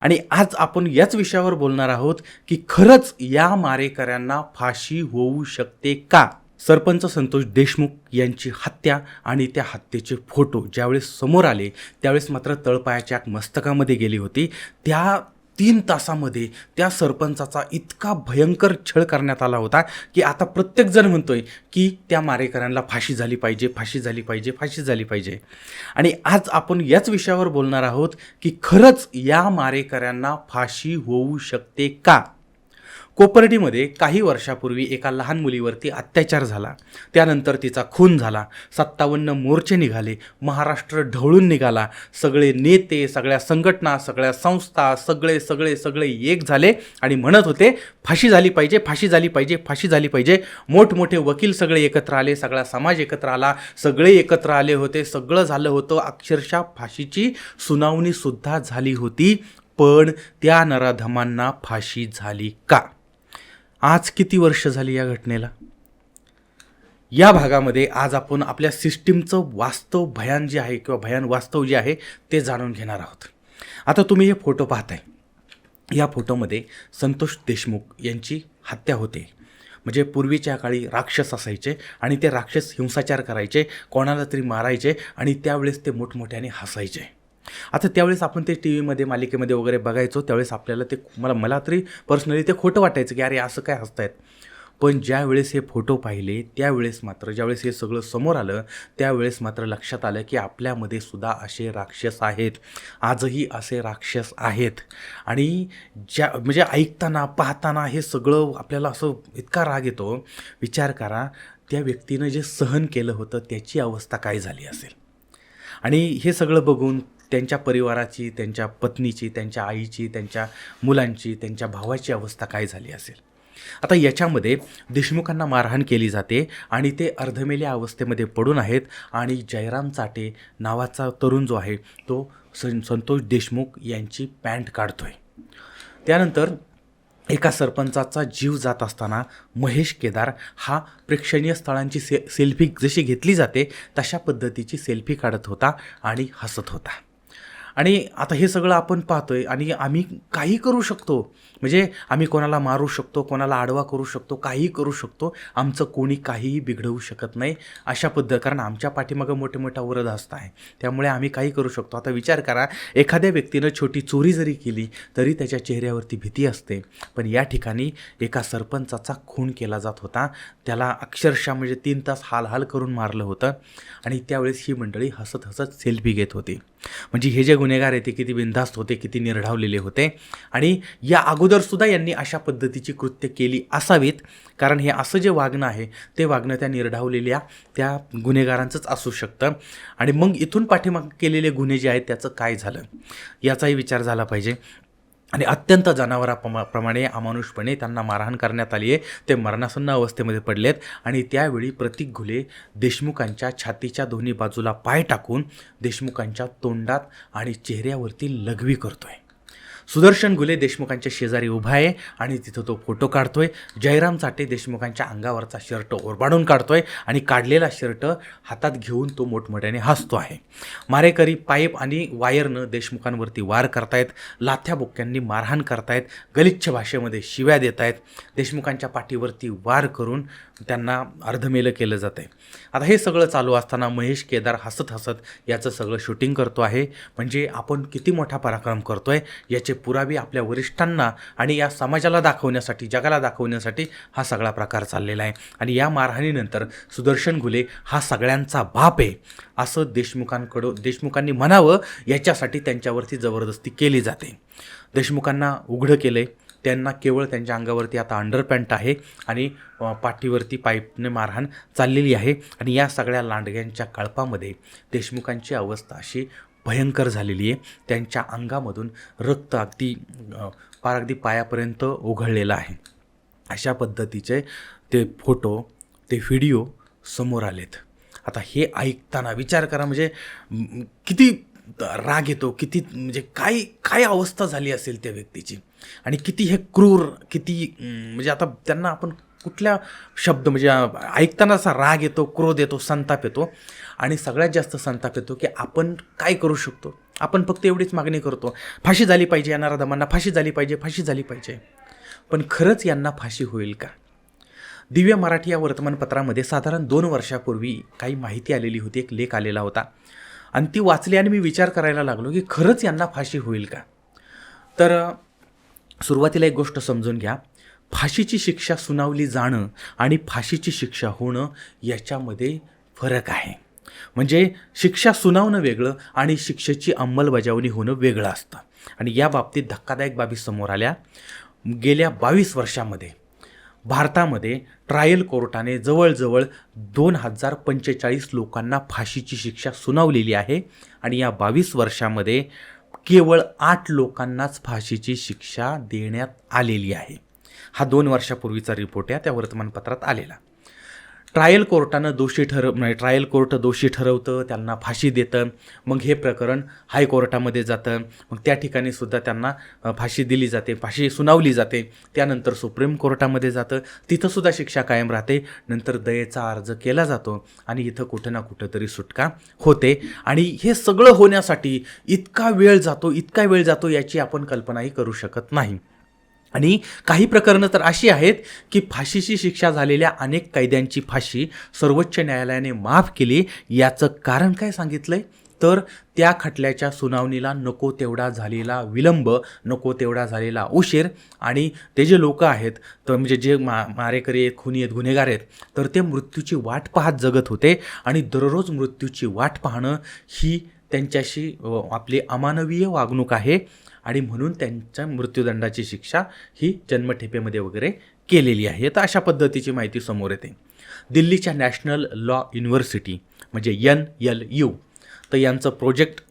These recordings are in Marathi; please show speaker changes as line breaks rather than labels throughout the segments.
आणि आज आपण याच विषयावर बोलणार आहोत की खरंच या मारेकऱ्यांना फाशी होऊ शकते का? सरपंच संतोष देशमुख यांची हत्या आणि त्या हत्येचे फोटो ज्यावेळेस समोर आले त्यावेळेस मात्र तळपायाच्या मस्तकामध्ये गेली होती. त्या तीन तासामध्ये त्या सरपंचाचा इतका भयंकर छळ करण्यात आला होता की आता प्रत्येकजण म्हणतोय की त्या मारेकऱ्यांना फाशी झाली पाहिजे फाशी झाली पाहिजे फाशी झाली पाहिजे. आणि आज आपण याच विषयावर बोलणार आहोत की खरंच या मारेकऱ्यांना फाशी होऊ शकते का? कोपर्डीमध्ये काही वर्षापूर्वी एका लहान मुलीवरती अत्याचार झाला. त्यानंतर तिचा खून झाला. सत्तावन्न मोर्चे निघाले. महाराष्ट्र ढवळून निघाला. सगळे नेते सगळ्या संघटना सगळ्या संस्था सगळे सगळे सगळे एक झाले आणि म्हणत होते फाशी झाली पाहिजे फाशी झाली पाहिजे फाशी झाली पाहिजे. मोठमोठे वकील सगळे एकत्र आले सगळा समाज एकत्र आला सगळे एकत्र आले होते सगळं झालं होतं. अक्षरशः फाशीची सुनावणीसुद्धा झाली होती. पण त्या नराधमांना फाशी झाली का? आज किती वर्ष झाली या घटनेला? या भागामध्ये आज आपण आपल्या सिस्टीमचं वास्तव भयान जे आहे किंवा भयान वास्तव जे आहे ते जाणून घेणार आहोत. आता तुम्ही हे फोटो पाहताय. या फोटोमध्ये संतोष देशमुख यांची हत्या होते. म्हणजे पूर्वीच्या काळी राक्षस असायचे आणि ते राक्षस हिंसाचार करायचे कोणाला तरी मारायचे आणि त्यावेळेस ते मोठमोठ्याने हसायचे. आता त्यावेळेस आपण ते टी व्हीमध्ये मालिकेमध्ये वगैरे बघायचो त्यावेळेस आपल्याला ते मला मला तरी पर्सनली ते खोटं वाटायचं की अरे असं काय हसतायत. पण ज्यावेळेस हे फोटो पाहिले त्यावेळेस मात्र ज्यावेळेस हे सगळं समोर आलं त्यावेळेस मात्र लक्षात आलं की आपल्यामध्ये सुद्धा असे राक्षस आहेत. आजही असे राक्षस आहेत. आणि ज्या म्हणजे ऐकताना पाहताना हे सगळं आपल्याला असं इतका राग येतो. विचार करा त्या व्यक्तीनं जे सहन केलं होतं त्याची अवस्था काय झाली असेल? आणि हे सगळं बघून त्यांच्या परिवाराची त्यांच्या पत्नीची त्यांच्या आईची त्यांच्या मुलांची त्यांच्या भावाची अवस्था काय झाली असेल? आता याच्यामध्ये देशमुखांना मारहाण केली जाते आणि ते अर्धमेल्या अवस्थेमध्ये पडून आहेत आणि जयराम चाटे नावाचा तरुण जो आहे तो सं संतोष देशमुख यांची पॅन्ट काढतोय. त्यानंतर एका सरपंचाचा जीव जात असताना महेश केदार हा प्रेक्षणीय स्थळांची से सेल्फी जशी घेतली जाते तशा पद्धतीची सेल्फी काढत होता आणि हसत होता. आणि आता हे सगळं आपण पाहतोय आणि आम्ही काही करू शकतो. म्हणजे आम्ही कोणाला मारू शकतो कोणाला आडवा करू शकतो काही करू शकतो. आमचं कोणी काहीही बिघडवू शकत नाही अशा पद्धत कारण आमच्या पाठीमागं मोठे मोठा वरद असता आहे. त्यामुळे आम्ही काही करू शकतो. आता विचार करा एखाद्या व्यक्तीनं छोटी चोरी जरी केली तरी त्याच्या चेहऱ्यावरती भीती असते. पण या ठिकाणी एका सरपंचाचा खून केला जात होता. त्याला अक्षरशः म्हणजे तीन तास हाल हाल करून मारलं होतं. आणि त्यावेळेस ही मंडळी हसत हसत सेल्फी घेत होती. म्हणजे हे जे गुन्हेगार आहे ते किती बिनधास्त होते किती निर्ढावलेले होते. आणि या अगोदरसुद्धा यांनी अशा पद्धतीची कृत्य केली असावीत. कारण हे असं जे वागणं आहे ते वागणं त्या निर्ढावलेल्या त्या गुन्हेगारांचंच असू शकतं. आणि मग इथून पाठीमाग केलेले गुन्हे जे आहेत त्याचं काय झालं? याचाही विचार झाला पाहिजे. आणि अत्यंत जनावराप्रमाणे अमानुषपणे त्यांना मारहाण करण्यात आली आहे. ते मरणासन्न अवस्थेमध्ये पडलेत आणि त्यावेळी प्रतीक घुले देशमुखांच्या छातीच्या दोन्ही बाजूला पाय टाकून देशमुखांच्या तोंडात आणि चेहऱ्यावरती लघवी करतोय. सुदर्शन घुले देशमुखांच्या शेजारी उभा आहे आणि तिथं तो फोटो काढतोय. जयराम चाटे देशमुखांच्या अंगावरचा शर्ट ओरबाडून काढतोय आणि काढलेला शर्ट हातात घेऊन तो मोठमोठ्याने हसतो आहे. मारेकरी पाईप आणि वायरनं देशमुखांवरती वार करतायत लाथ्या बुक्क्यांनी मारहाण करतायत गलिच्छ भाषेमध्ये शिव्या देत आहेत देशमुखांच्या पाठीवरती वार करून त्यांना अर्धमेलं केलं जातं आहे आता हे सगळं चालू असताना महेश केदार हसत हसत याचं सगळं शूटिंग करतो आहे. म्हणजे आपण किती मोठा पराक्रम करतो आहे याचे पुरावे आपल्या वरिष्ठांना आणि या समाजाला दाखवण्यासाठी जगाला दाखवण्यासाठी हा सगळा प्रकार चाललेला आहे. आणि या मारहाणीनंतर सुदर्शन घुले हा सगळ्यांचा बाप आहे असं देशमुखांकडं देशमुखांनी म्हणावं याच्यासाठी त्यांच्यावरती जबरदस्ती केली जाते. देशमुखांना उघडं केलं आहे त्यांना केवळ त्यांच्या अंगावरती आता अंडरपॅन्ट आहे आणि पाठीवरती पाईपने मारहाण चाललेली आहे. आणि या सगळ्या लांडग्यांच्या कळपामध्ये देशमुखांची अवस्था अशी भयंकर झालेली आहे. त्यांच्या अंगामधून रक्त अगदी पार अगदी पायापर्यंत ओघळलेलं आहे. अशा पद्धतीचे ते फोटो ते व्हिडिओ समोर आलेत. आता हे ऐकताना विचार करा म्हणजे किती राग येतो किती म्हणजे काय काय अवस्था झाली असेल त्या व्यक्तीची? आणि किती हे क्रूर किती म्हणजे आता त्यांना आपण कुठल्या शब्द म्हणजे ऐकताना असा राग येतो क्रोध येतो संताप येतो. आणि सगळ्यात जास्त संताप येतो की आपण काय करू शकतो? आपण फक्त एवढीच मागणी करतो. फाशी झाली पाहिजे या दमांना फाशी झाली पाहिजे फाशी झाली पाहिजे. पण खरंच यांना फाशी होईल का? दिव्य मराठी या वर्तमानपत्रामध्ये साधारण दोन वर्षापूर्वी काही माहिती आलेली होती एक लेख आलेला होता. आणि ती वाचली आणि मी विचार करायला लागलो की खरंच यांना फाशी होईल का? तर सुरुवातीला एक गोष्ट समजून घ्या. फाशीची शिक्षा सुनावली जाणं आणि फाशीची शिक्षा होणं याच्यामध्ये फरक आहे. म्हणजे शिक्षा सुनावणं वेगळं आणि शिक्षेची अंमलबजावणी होणं वेगळं असतं. आणि या बाबतीत धक्कादायक बाबी समोर आल्या. गेल्या बावीस वर्षामध्ये भारतामध्ये ट्रायल कोर्टाने जवळजवळ दोन हजार पंचेचाळीस लोकांना फाशीची शिक्षा सुनावलेली आहे आणि या बावीस वर्षामध्ये केवळ आठ लोकांनाच फाशीची शिक्षा देण्यात आलेली आहे. हा दोन वर्षापूर्वीचा रिपोर्ट आहे त्या वर्तमानपत्रात आलेला. ट्रायल कोर्टानं दोषी ठरव म्हणजे ट्रायल कोर्ट दोषी ठरवतं त्यांना फाशी देतं मग हे प्रकरण हायकोर्टामध्ये जातं मग त्या ठिकाणी सुद्धा त्यांना फाशी दिली जाते फाशी सुनावली जाते त्यानंतर सुप्रीम कोर्टामध्ये जातं तिथंसुद्धा शिक्षा कायम राहते नंतर दयेचा अर्ज केला जातो आणि इथं कुठं ना कुठं तरी सुटका होते. आणि हे सगळं होण्यासाठी इतका वेळ जातो इतका वेळ जातो याची आपण कल्पनाही करू शकत नाही. आणि काही प्रकरणं तर अशी आहेत की फाशीची शिक्षा झालेल्या अनेक कैद्यांची फाशी सर्वोच्च न्यायालयाने माफ केली. याचं कारण काय सांगितलं आहे तर त्या खटल्याच्या सुनावणीला नको तेवढा झालेला विलंब नको तेवढा झालेला उशीर आणि ते जे लोक आहेत तर म्हणजे जे मा मारेकरी आहेत खुनी आहेत गुन्हेगार आहेत तर ते मृत्यूची वाट पाहत जगत होते आणि दररोज मृत्यूची वाट पाहणं ही त्यांच्याशी आपली अमानवीय वागणूक आहे आणि म्हणून त्यांच्या मृत्यूदंडाची शिक्षा ही जन्मठेपेमध्ये वगैरे केलेली आहे. तर अशा पद्धतीची माहिती समोर येते. दिल्लीच्या नॅशनल लॉ युनिव्हर्सिटी म्हणजे एन एल यू. तर यांचं प्रोजेक्ट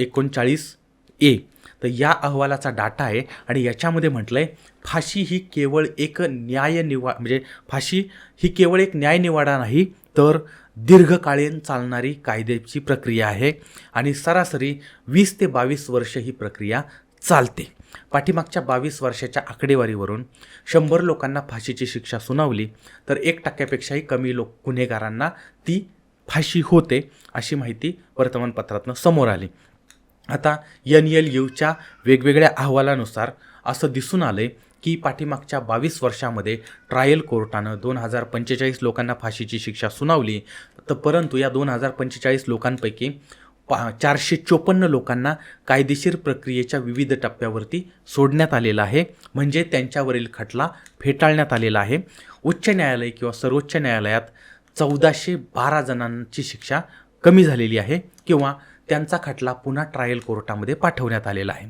एकोणचाळीस ए. तर या अहवालाचा डाटा आहे आणि याच्यामध्ये म्हटलं आहे फाशी ही केवळ एक न्याय निवा म्हणजे फाशी ही केवळ एक न्यायनिवाडा नाही तर दीर्घकालीन चालणारी कायद्याची प्रक्रिया आहे आणि सरासरी वीस ते बावीस वर्ष ही प्रक्रिया चालते. पाठीमागच्या बावीस वर्षाच्या आकडेवारीवरून शंभर लोकांना फाशीची शिक्षा सुनावली तर एक टक्क्यापेक्षाही कमी लोक गुन्हेगारांना ती फाशी होते अशी माहिती वर्तमानपत्रातनं समोर आली. आता एन एल यूच्या वेगवेगळ्या अहवालानुसार असं दिसून आलं की पाठीमागच्या बावीस वर्षामध्ये ट्रायल कोर्टानं दोन हजार पंचेचाळीस लोकांना फाशीची शिक्षा सुनावली. तर परंतु या दोन हजार पंचेचाळीस लोकांपैकी पा चारशे चोपन्न लोकांना कायदेशीर प्रक्रियेच्या विविध टप्प्यावरती सोडण्यात आलेलं आहे. म्हणजे त्यांच्यावरील खटला फेटाळण्यात आलेला आहे. उच्च न्यायालय किंवा सर्वोच्च न्यायालयात चौदाशे बारा जणांची शिक्षा कमी झालेली आहे किंवा त्यांचा खटला पुन्हा ट्रायल कोर्टामध्ये पाठवण्यात आलेला आहे.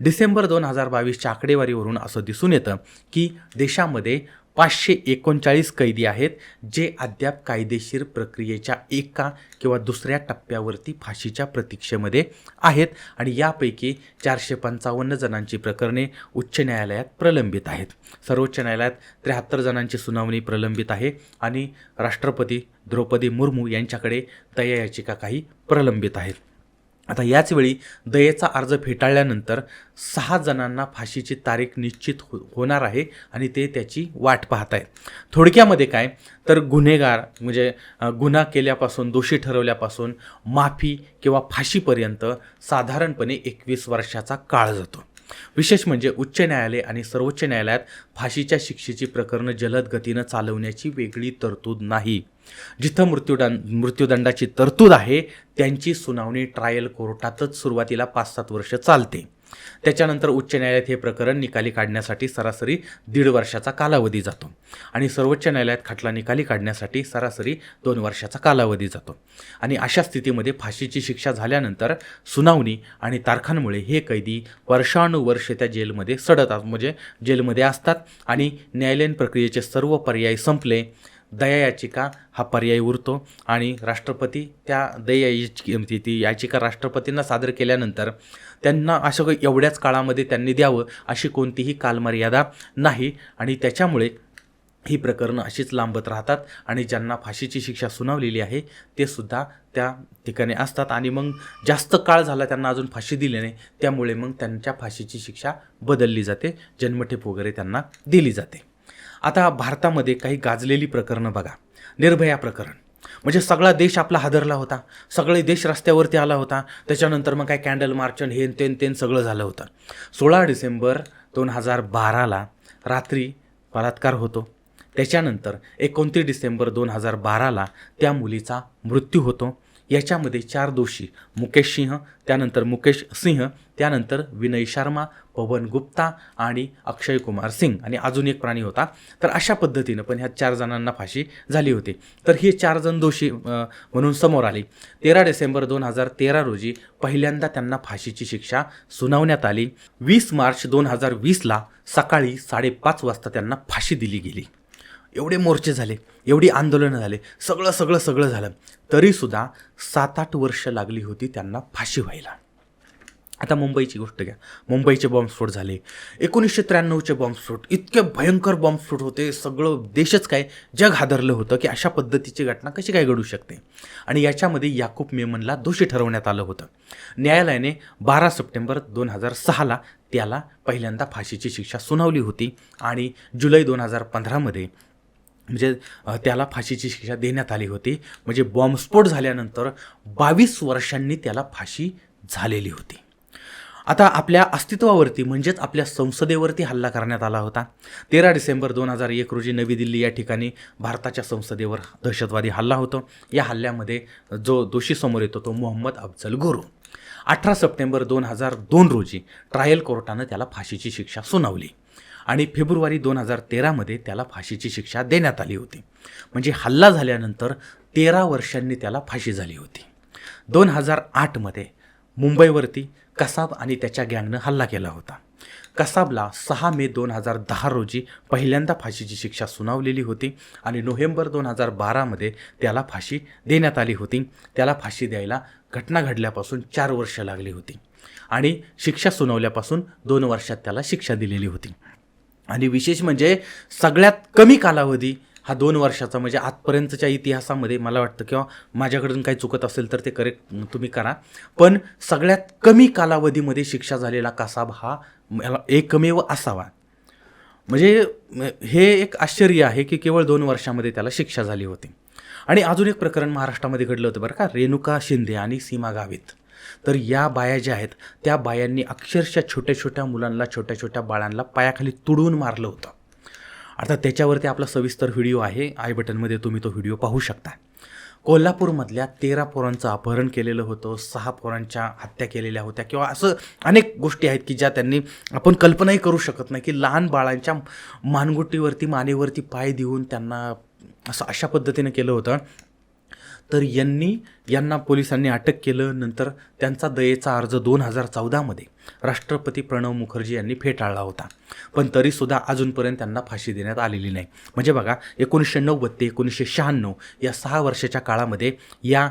डिसेंबर दोन हजार बावीसच्या आकडेवारीवरून असं दिसून येतं की देशामध्ये पाचशे एकोणचाळीस कैदी आहेत जे अद्याप कायदेशीर प्रक्रियेच्या एका किंवा दुसऱ्या टप्प्यावरती फाशीच्या प्रतीक्षेमध्ये आहेत आणि यापैकी चारशे पंचावन्न जणांची प्रकरणे उच्च न्यायालयात प्रलंबित आहेत. सर्वोच्च न्यायालयात त्र्याहत्तर जणांची सुनावणी प्रलंबित आहे आणि राष्ट्रपती द्रौपदी मुर्मू यांच्याकडे दया याचिका काही प्रलंबित आहेत. आता याचवेळी दयेचा अर्ज फेटाळल्यानंतर सहा जणांना फाशीची तारीख निश्चित हो होणार आहे आणि ते त्याची वाट पाहत आहेत थोडक्यामध्ये काय? तर गुन्हेगार म्हणजे गुन्हा केल्यापासून दोषी ठरवल्यापासून माफी किंवा फाशीपर्यंत साधारणपणे एकवीस वर्षाचा काळ जातो. विशेष म्हणजे उच्च न्यायालय आणि सर्वोच्च न्यायालयात फाशीच्या शिक्षेची प्रकरणं जलद गतीनं चालवण्याची वेगळी तरतूद नाही. जिथं मृत्यूदंड मृत्यूदंडाची तरतूद आहे त्यांची सुनावणी ट्रायल कोर्टातच सुरुवातीला पाच सात वर्ष चालते. त्याच्यानंतर उच्च न्यायालयात हे प्रकरण निकाली काढण्यासाठी सरासरी दीड वर्षाचा कालावधी जातो आणि सर्वोच्च न्यायालयात खटला निकाली काढण्यासाठी सरासरी दोन वर्षाचा कालावधी जातो. आणि अशा स्थितीमध्ये फाशीची शिक्षा झाल्यानंतर सुनावणी आणि तारखांमुळे हे कैदी वर्षानुवर्ष त्या जेलमध्ये सडतात म्हणजे जेलमध्ये असतात आणि न्यायालयीन प्रक्रियेचे सर्व पर्याय संपले. दया याचिका हा पर्याय उरतो आणि राष्ट्रपती त्या दया याचिके ती ती याचिका राष्ट्रपतींना सादर केल्यानंतर त्यांना अशा एवढ्याच काळामध्ये त्यांनी द्यावं अशी कोणतीही कालमर्यादा नाही. आणि त्याच्यामुळे ही प्रकरणं अशीच लांबत राहतात आणि ज्यांना फाशीची शिक्षा सुनावलेली आहे ते सुद्धा त्या ठिकाणी असतात. आणि मग जास्त काळ झाला त्यांना अजून फाशी दिली नाही त्यामुळे मग त्यांच्या फाशीची शिक्षा बदलली जाते जन्मठेप वगैरे त्यांना दिली जाते. आता भारतामध्ये काही गाजलेली प्रकरणं बघा. निर्भया प्रकरण. म्हणजे सगळा देश आपला हादरला होता. सगळे देश रस्त्यावरती आला होता. त्याच्यानंतर मग काय कॅन्डल मार्चन हे हेन तेन तेन सगळं झालं होतं. सोळा डिसेंबर दोन हजार बाराला रात्री बलात्कार होतो. त्याच्यानंतर एकोणतीस डिसेंबर दोन हजार बाराला त्या मुलीचा मृत्यू होतो. याच्यामध्ये चार दोषी मुकेश सिंह त्यानंतर मुकेश सिंह त्यानंतर विनय शर्मा पवन गुप्ता आणि अक्षय कुमार सिंग आणि अजून एक प्राणी होता. तर अशा पद्धतीनं पण ह्या चार जणांना फाशी झाली होती. तर हे चार जण दोषी म्हणून समोर आले. तेरा डिसेंबर दोन हजार तेरा रोजी पहिल्यांदा त्यांना फाशीची शिक्षा सुनावण्यात आली. वीस मार्च दोन हजार वीसला सकाळी साडेपाच वाजता त्यांना फाशी दिली गेली. एवढे मोर्चे झाले एवढी आंदोलनं झाले सगळं सगळं सगळं झालं. तरीसुद्धा सात आठ वर्ष लागली होती त्यांना फाशी व्हायला. आता मुंबईची गोष्ट घ्या. मुंबईचे बॉम्बस्फोट झाले. एकोणीसशे त्र्याण्णवचे बॉम्बस्फोट इतके भयंकर बॉम्बस्फोट होते. सगळं देशच काय जग हादरलं होतं की अशा पद्धतीची घटना कशी काय घडू शकते? आणि याच्यामध्ये याकूब मेमनला दोषी ठरवण्यात आलं होतं. न्यायालयाने बारा सप्टेंबर दोन हजार सहाला त्याला पहिल्यांदा फाशीची शिक्षा सुनावली होती आणि जुलै दोन हजार पंधरामध्ये म्हणजे त्याला फाशीची शिक्षा देण्यात आली होती. म्हणजे बॉम्बस्फोट झाल्यानंतर बावीस वर्षांनी त्याला फाशी झालेली होती. आता आपल्या अस्तित्वावरती म्हणजेच आपल्या संसदेवरती हल्ला करण्यात आला होता. तेरा डिसेंबर दोन हजार एक रोजी नवी दिल्ली या ठिकाणी भारताच्या संसदेवर दहशतवादी हल्ला होतो. या हल्ल्यामध्ये जो दोषी समोर येतो तो मोहम्मद अफजल गोरू. अठरा सप्टेंबर दोन हजार दोन रोजी ट्रायल कोर्टानं त्याला फाशीची शिक्षा सुनावली. आणि फेब्रुवारी दोन हजार तेरामध्ये त्याला फाशीची शिक्षा देण्यात आली होती. म्हणजे हल्ला झाल्यानंतर तेरा वर्षांनी त्याला फाशी झाली होती. दोन हजार आठमध्ये मुंबईवरती कसाब आणि त्याच्या गँगनं हल्ला केला होता. कसाबला सहा मे दोन हजार दहा रोजी पहिल्यांदा फाशीची शिक्षा सुनावलेली होती आणि नोव्हेंबर दोन हजार बारामध्ये त्याला फाशी देण्यात आली होती. त्याला फाशी द्यायला घटना घडल्यापासून चार वर्ष लागली होती आणि शिक्षा सुनावल्यापासून दोन वर्षात त्याला शिक्षा दिलेली होती. आणि विशेष म्हणजे सगळ्यात कमी कालावधी हा दोन वर्षाचा म्हणजे आजपर्यंतच्या इतिहासामध्ये मला वाटतं किंवा माझ्याकडून काही चुकत असेल तर ते करेक्ट तुम्ही करा. पण सगळ्यात कमी कालावधीमध्ये शिक्षा झालेला कासाब हा मला एकमेव असावा. म्हणजे हे एक आश्चर्य आहे की केवळ दोन वर्षामध्ये त्याला शिक्षा झाली होती. आणि अजून एक प्रकरण महाराष्ट्रामध्ये घडलं होतं बरं का रेणुका शिंदे आणि सीमा गावित. तर या बाया ज्या आहेत त्या बायांनी अक्षरशः छोट्या छोट्या मुलांना छोट्या छोट्या बाळांना पायाखाली तुडवून मारलं होतं. आता त्याच्यावरती आपला सविस्तर व्हिडिओ आहे. आय बटनमध्ये तुम्ही तो व्हिडिओ पाहू शकता. कोल्हापूरमधल्या तेरा पोरांचं अपहरण केलेलं होतं. सहा पोरांच्या हत्या केलेल्या होत्या. किंवा असं अनेक गोष्टी आहेत की ज्या त्यांनी आपण कल्पनाही करू शकत नाही की लहान बाळांच्या मानगुटीवरती मानेवरती पाय देऊन त्यांना असं अशा पद्धतीनं केलं होतं. तर यांनी यांना पोलिसांनी अटक केलं नंतर त्यांचा दयेचा अर्ज दोन हजार चौदामध्ये राष्ट्रपती प्रणव मुखर्जी यांनी फेटाळला होता. पण तरीसुद्धा अजूनपर्यंत त्यांना फाशी देण्यात आलेली नाही. म्हणजे बघा एकोणीसशे नव्वद ते एकोणीसशे शहाण्णव या सहा वर्षाच्या काळामध्ये या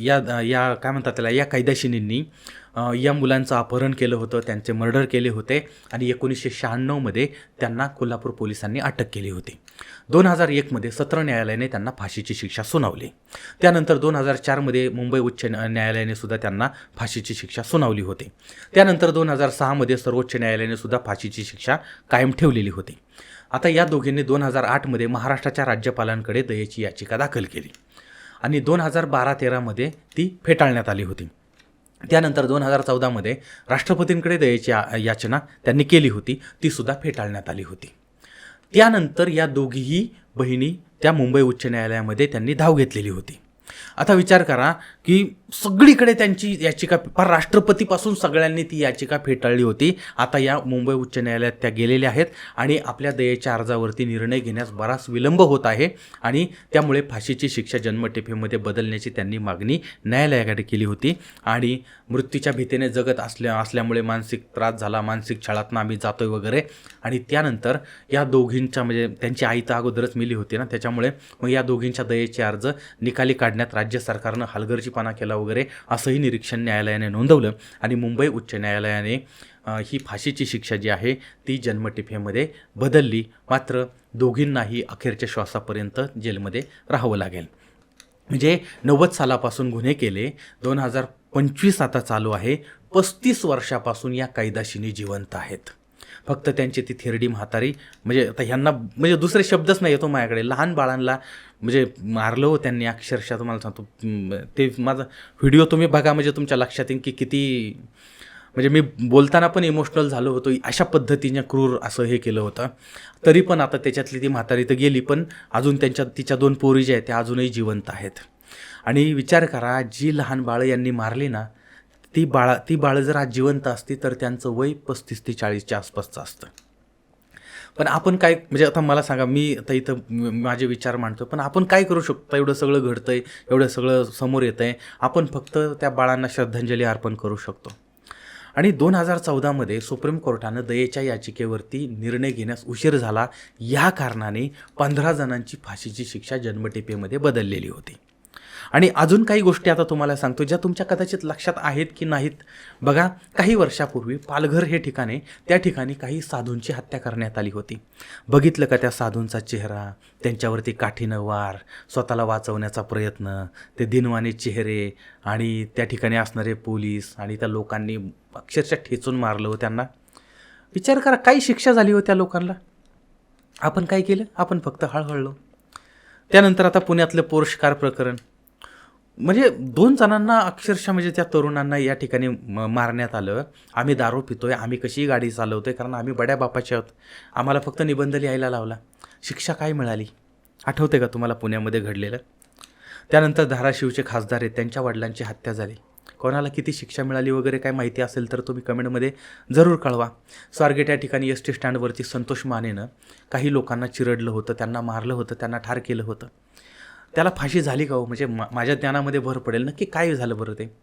या या काय म्हणतात त्याला या कायदेशीनींनी या मुलांचं अपहरण केलं होतं त्यांचे मर्डर केले होते आणि एकोणीसशे शहाण्णवमध्ये त्यांना कोल्हापूर पोलिसांनी अटक केली होती. दोन हजार एकमध्ये सत्र न्यायालयाने त्यांना फाशीची शिक्षा सुनावली. त्यानंतर दोन हजार चारमध्ये मुंबई उच्च न्या- न्यायालयाने सुद्धा त्यांना फाशीची शिक्षा सुनावली होती. त्यानंतर दोन हजार सहामध्ये सर्वोच्च न्यायालयाने सुद्धा फाशीची शिक्षा कायम ठेवलेली होती. आता या दोघींनी दोन हजार आठमध्ये महाराष्ट्राच्या राज्यपालांकडे दयेची याचिका दाखल केली. आणि दोन हजार बारा तेरामध्ये ती फेटाळण्यात आली होती. त्यानंतर दोन हजार चौदामध्ये राष्ट्रपतींकडे द्यायची याचना त्यांनी केली होती. ती सुद्धा फेटाळण्यात आली होती. त्यानंतर या दोघीही बहिणी त्या मुंबई उच्च न्यायालयामध्ये त्यांनी धाव घेतलेली होती. आता विचार करा की सगळीकडे त्यांची याचिका फार राष्ट्रपतीपासून सगळ्यांनी ती याचिका फेटाळली होती. आता या मुंबई उच्च न्यायालयात त्या गेलेल्या आहेत आणि आपल्या दयेच्या अर्जावरती निर्णय घेण्यास बराच विलंब होत आहे आणि त्यामुळे फाशीची शिक्षा जन्मठेपेमध्ये बदलण्याची त्यांनी मागणी न्यायालयाकडे केली होती. आणि मृत्यूच्या भीतीने जगत असल्या असल्यामुळे मानसिक त्रास झाला मानसिक छळातनं आम्ही जातोय वगैरे. आणि त्यानंतर या दोघींच्या म्हणजे त्यांची आई तर अगोदरच मिली होती ना त्याच्यामुळे मग या दोघींच्या दयेचे अर्ज निकाली काढ काढण्यात राज्य सरकारनं हलगर्जीपणा केला वगैरे असंही निरीक्षण न्यायालयाने नोंदवलं. आणि मुंबई उच्च न्यायालयाने ही फाशीची शिक्षा जी आहे ती जन्मटिफेमध्ये बदलली. मात्र दोघींनाही अखेरच्या श्वासापर्यंत जेलमध्ये राहावं लागेल. म्हणजे नव्वद सालापासून गुन्हे केले दोन हजार पंचवीस आता चालू आहे. पस्तीस वर्षापासून या कायदाशिनी जिवंत आहेत. फक्त त्यांची ती थेरडी म्हातारी. म्हणजे आता ह्यांना म्हणजे दुसरे शब्दच नाही येतो माझ्याकडे. लहान बाळांना म्हणजे मारलं हो त्यांनी अक्षरशः तुम्हाला सांगतो. ते माझा व्हिडिओ तुम्ही बघा म्हणजे तुमच्या लक्षात येईल की किती म्हणजे मी बोलताना पण इमोशनल झालो होतो. अशा पद्धतीने क्रूर असं हे केलं होतं. तरी पण आता त्याच्यातली ती म्हातारी तर गेली पण अजून त्यांच्या तिच्या दोन पोरी ज्या आहेत त्या अजूनही जिवंत आहेत. आणि विचार करा जी लहान बाळं यांनी मारली ना ती बाळा ती बाळं जर आज जिवंत असती तर त्यांचं वय पस्तीस ते चाळीसच्या आसपासचं असतं. पण आपण काय म्हणजे आता मला सांगा मी आता इथं माझे विचार मांडतो पण आपण काय करू शकतो? एवढं सगळं घडतं आहे एवढं सगळं समोर येतं आहे आपण फक्त त्या बाळांना श्रद्धांजली अर्पण करू शकतो. आणि दोन हजार चौदामध्ये सुप्रीम कोर्टानं दयेच्या याचिकेवरती निर्णय घेण्यास उशीर झाला या कारणाने पंधरा जणांची फाशीची शिक्षा जन्मटिपेमध्ये बदललेली होती. आणि अजून काही गोष्टी आता तुम्हाला सांगतो ज्या तुमच्या कदाचित लक्षात आहेत की नाहीत. बघा काही वर्षापूर्वी पालघर हे ठिकाणे त्या ठिकाणी काही साधूंची हत्या करण्यात आली होती. बघितलं का त्या साधूंचा चेहरा त्यांच्यावरती काठीनं वार स्वतःला वाचवण्याचा प्रयत्न ते दिनवाने चेहरे आणि त्या ठिकाणी असणारे पोलीस आणि त्या लोकांनी अक्षरशः ठेचून मारलं हो त्यांना. विचार करा काही शिक्षा झाली हो त्या लोकांना? आपण काय केलं? आपण फक्त हळहळलो. त्यानंतर आता पुण्यातलं पोर्शकार प्रकरण. म्हणजे दोन जणांना अक्षरशः म्हणजे त्या तरुणांना या ठिकाणी म- मारण्यात आलं. आम्ही दारू पितोय आम्ही कशी गाडी चालवतोय कारण आम्ही बड्या बापाचे आहोत. आम्हाला फक्त निबंध लिहायला लावला. शिक्षा काय मिळाली? आठवते का तुम्हाला पुण्यामध्ये घडलेलं? त्यानंतर धाराशिवचे खासदार आहेत त्यांच्या वडिलांची हत्या झाली. कोणाला किती शिक्षा मिळाली वगैरे काय माहिती असेल तर तुम्ही कमेंटमध्ये जरूर कळवा. स्वारगेट या ठिकाणी एस टी स्टँडवरती संतोष मानेनं काही लोकांना चिरडलं होतं त्यांना मारलं होतं त्यांना ठार केलं होतं. त्याला फाशी झाली का हो? म्हणजे मा माझ्या ज्ञानामध्ये भर पडेल. नक्की काय झालं बरं ते?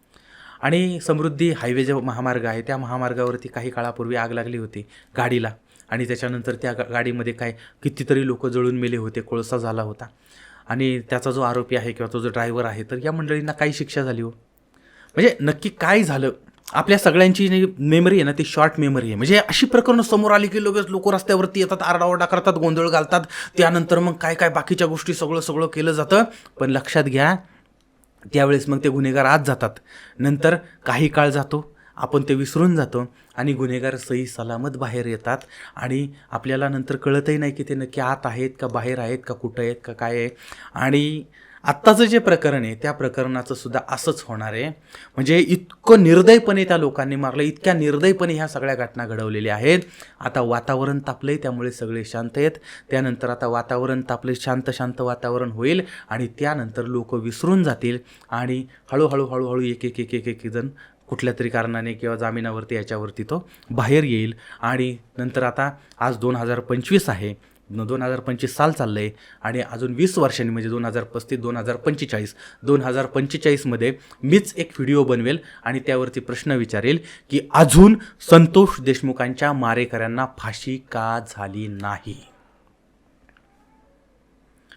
आणि समृद्धी हायवे जो महामार्ग आहे त्या महामार्गावरती काही काळापूर्वी आग लागली होती गाडीला. आणि त्याच्यानंतर त्या गा- गाडीमध्ये काय कितीतरी लोक जळून मेले होते कोळसा झाला होता. आणि त्याचा जो आरोपी आहे किंवा तो जो ड्रायव्हर आहे तर या मंडळींना काही शिक्षा झाली हो? म्हणजे नक्की काय झालं? आपल्या सगळ्यांची जी मेमरी आहे ना ती शॉर्ट मेमरी आहे. म्हणजे अशी प्रकरणं समोर आली की लगेच लोक रस्त्यावरती येतात आरडाओरडा करतात गोंधळ घालतात. त्यानंतर मग काय काय बाकीच्या गोष्टी सगळं सगळं केलं जातं. पण लक्षात घ्या त्यावेळेस मग ते गुन्हेगार आत जातात. नंतर काही काळ जातो आपण ते विसरून जातो आणि गुन्हेगार सही सलामत बाहेर येतात आणि आपल्याला नंतर कळतही नाही की ते नक्की आत आहेत का बाहेर आहेत का कुठं आहेत का काय आहे. आणि आत्ताचं जे प्रकरण आहे त्या प्रकरणाचं सुद्धा असंच होणार आहे. म्हणजे इतकं निर्दयपणे त्या लोकांनी मारलं इतक्या निर्दयपणे ह्या सगळ्या घटना घडवलेल्या आहेत. आता वातावरण तापलंय त्यामुळे सगळे शांत आहेत. त्यानंतर आता वातावरण तापले शांत शांत वातावरण होईल आणि त्यानंतर लोक विसरून जातील आणि हळूहळू हळूहळू एक एक एक एक एक जण कुठल्या तरी कारणाने किंवा जामिनावरती याच्यावरती तो बाहेर येईल. आणि नंतर आता आज दोन हजार पंचवीस आहे. दोन हजार पंचवीस साल चाललं आहे आणि अजून वीस वर्षांनी म्हणजे दोन हजार पस्तीस दोन हजार पंचेचाळीस दोन हजार पंचेचाळीसमध्ये मीच एक व्हिडिओ बनवेल आणि त्यावरती प्रश्न विचारेल की अजून संतोष देशमुखांच्या मारेकऱ्यांना फाशी का झाली नाही?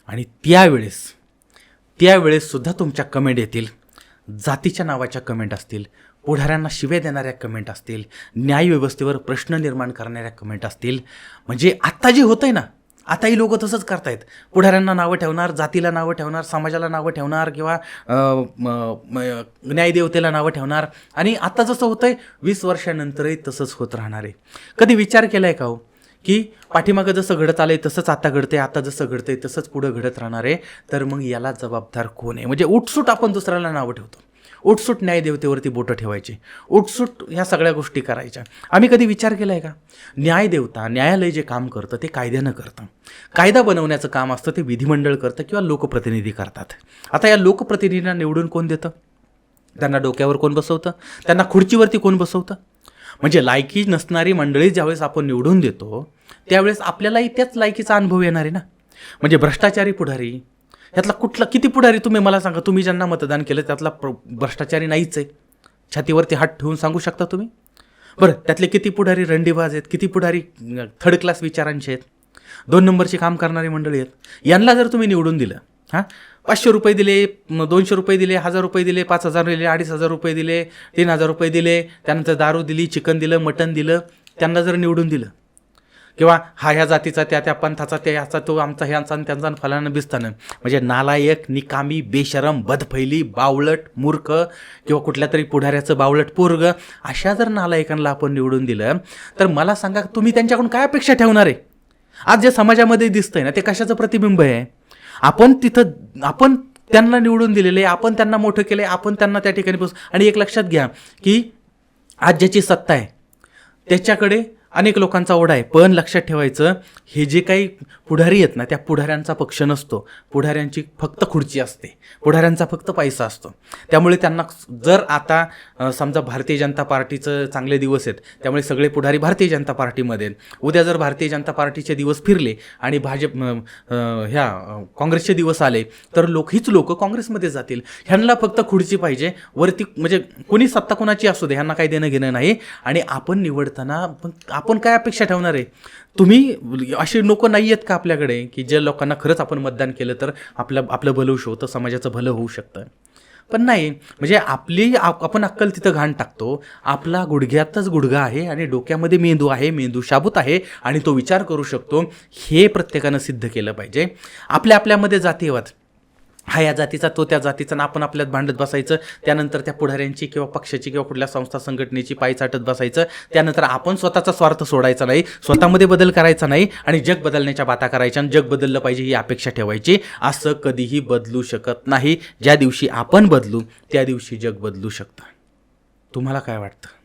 आणि त्यावेळेस त्यावेळेस सुद्धा तुमच्या कमेंट येतील जातीच्या नावाच्या कमेंट असतील पुढाऱ्यांना शिवे देणाऱ्या कमेंट असतील न्यायव्यवस्थेवर प्रश्न निर्माण करणाऱ्या कमेंट असतील. म्हणजे आत्ता जे होतं आहे ना आताही लोक तसंच करतायत. पुढाऱ्यांना नावं ठेवणार जातीला नावं ठेवणार समाजाला नावं ठेवणार किंवा न्यायदेवतेला नावं ठेवणार. आणि आता जसं होतंय वीस वर्षानंतरही तसंच होत राहणार आहे. कधी विचार केला आहे का हो? की पाठीमागं जसं घडत आलंय तसंच आता घडतंय आता जसं घडतंय तसंच पुढं घडत राहणार आहे. तर मग याला जबाबदार कोण आहे? म्हणजे उठसूट आपण दुसऱ्याला नावं ठेवतो. उठसूट न्यायदेवतेवरती बोटं ठेवायची. उठसूट ह्या सगळ्या गोष्टी करायच्या. आम्ही कधी विचार केला आहे का? न्यायदेवता न्यायालय जे काम करतं ते कायद्यानं करतं. कायदा बनवण्याचं काम असतं ते विधिमंडळ करतं किंवा लोकप्रतिनिधी करतात. आता या लोकप्रतिनिधींना निवडून कोण देतं? त्यांना डोक्यावर कोण बसवतं? त्यांना खुर्चीवरती कोण बसवतं? म्हणजे लायकी नसणारी मंडळी ज्यावेळेस आपण निवडून देतो त्यावेळेस आपल्यालाही त्याच लायकीचा अनुभव येणार आहे ना? म्हणजे भ्रष्टाचारी पुढारी ह्यातला कुठला किती पुढारी तुम्ही मला सांगा? तुम्ही ज्यांना मतदान केलं त्यातला प्र भ्रष्टाचारी नाहीच आहे. छातीवरती हात ठेवून सांगू शकता तुम्ही? बरं त्यातले किती पुढारी रंडीबाज आहेत किती पुढारी थर्ड क्लास विचारांचे आहेत? दोन नंबरची काम करणारी मंडळी आहेत. यांना जर तुम्ही निवडून दिलं हां? पाचशे रुपये दिले दोनशे रुपये दिले हजार रुपये दिले पाच हजार दिले अडीच हजार रुपये दिले तीन हजार रुपये दिले त्यानंतर दारू दिली चिकन दिलं मटन दिलं त्यांना जर निवडून दिलं किंवा हा ह्या जातीचा त्या त्या पंथाचा त्या ह्याचा तो आमचा ह्यांचा आणि त्यांचा आणि फलानं बिस्तानं म्हणजे नालायक निकामी बेशरम बदफैली बावळट मूर्ख किंवा कुठल्या तरी पुढाऱ्याचं बावळट पोरग अशा जर नालायकांना आपण निवडून दिलं तर मला सांगा तुम्ही त्यांच्याकडून काय अपेक्षा ठेवणार आहे? आज जे समाजामध्ये दिसतंय ना ते कशाचं प्रतिबिंब आहे? आपण तिथं आपण त्यांना निवडून दिलेले आपण त्यांना मोठं केलं आहे आपण त्यांना त्या ठिकाणी बस आणि एक लक्षात घ्या की आज ज्याची सत्ता आहे त्याच्याकडे अनेक लोकांचा ओढा आहे. पण लक्षात ठेवायचं हे जे काही पुढारी आहेत ना त्या पुढाऱ्यांचा पक्ष नसतो. पुढाऱ्यांची फक्त खुर्ची असते. पुढाऱ्यांचा फक्त पैसा असतो. त्यामुळे त्यांना जर आता समजा भारतीय जनता पार्टीचं चांगले दिवस आहेत त्यामुळे सगळे पुढारी भारतीय जनता पार्टीमध्ये उद्या जर भारतीय जनता पार्टीचे दिवस फिरले आणि भाजप ह्या काँग्रेसचे दिवस आले तर लोक हीच लोक काँग्रेसमध्ये जातील. ह्यांना फक्त खुर्ची पाहिजे. वरती म्हणजे कोणी सत्ता कोणाची असू दे ह्यांना काही देणं घेणं नाही. आणि आपण निवडताना पण आपण काय अपेक्षा ठेवणार आहे? तुम्ही अशी लोक नाही आहेत का आपल्याकडे की ज्या लोकांना खरंच आपण मतदान केलं तर आपलं आपलं भलं होऊ शकतं समाजाचं भलं होऊ शकतं? पण नाही म्हणजे आपली आप- आपण अक्कल तिथं घाण टाकतो. आपला गुडघ्यातच गुडघा आहे आणि डोक्यामध्ये मेंदू आहे मेंदू शाबूत आहे आणि तो विचार करू शकतो. हे प्रत्येकानं सिद्ध केलं पाहिजे. आपल्या आपल्यामध्ये जातीवाद हा या जातीचा तो त्या जातीचा ना आपण आपल्यात भांडत बसायचं. त्यानंतर त्या पुढाऱ्यांची किंवा पक्षाची किंवा कुठल्या संस्था संघटनेची पाय चाटत बसायचं. त्यानंतर आपण स्वतःचा स्वार्थ सोडायचा नाही स्वतःमध्ये बदल करायचा नाही आणि जग बदलण्याच्या बाता करायच्या आणि जग बदललं पाहिजे ही अपेक्षा ठेवायची. असं कधीही बदलू शकत नाही. ज्या दिवशी आपण बदलू त्या दिवशी जग बदलू शकतं. तुम्हाला काय वाटतं?